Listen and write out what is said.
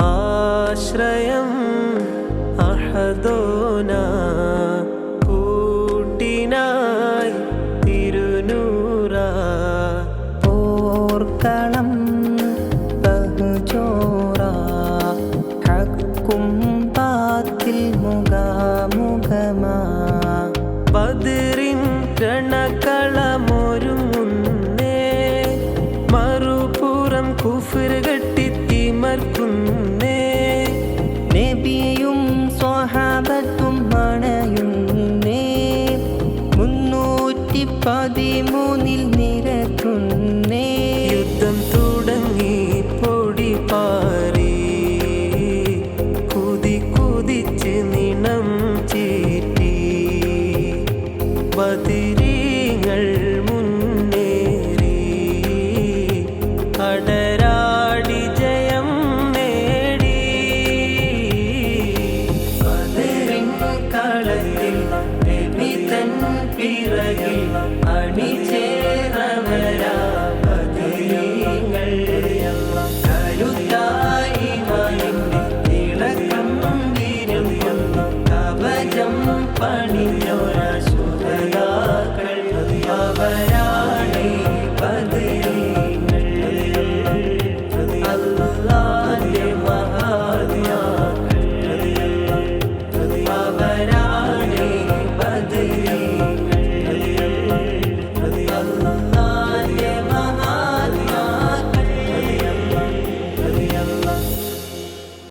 ആശ്രയം അഹദോന കൂട്ടിനായി തിരുനൂറ. പോർക്കളം ബഹുചോറ ഹക്കും പാത്തിൽ മുഖാമുഖമാ. ബദറിൻ രണക്കളമൊരുങ്ങുന്നേ. മറുപുറം കുഫിർ കെട്ടിത്തിമർക്കുന്നേ പതിമൂന്നിൽ നിരക്കുന്നേ യുദ്ധം തുടങ്ങി പൊടി പാറി. കുതി കുതിച്ച് നിണം ചീറ്റി. ബദിരീങ്ങൾ ആയിരം പണിയൊരസുതയാക്കൾ അവരാണി പതിയങ്ങൾ അല്ലാതെ മഹാദിയാക്കൾ അവരാണി പതിയങ്ങൾ അല്ലാ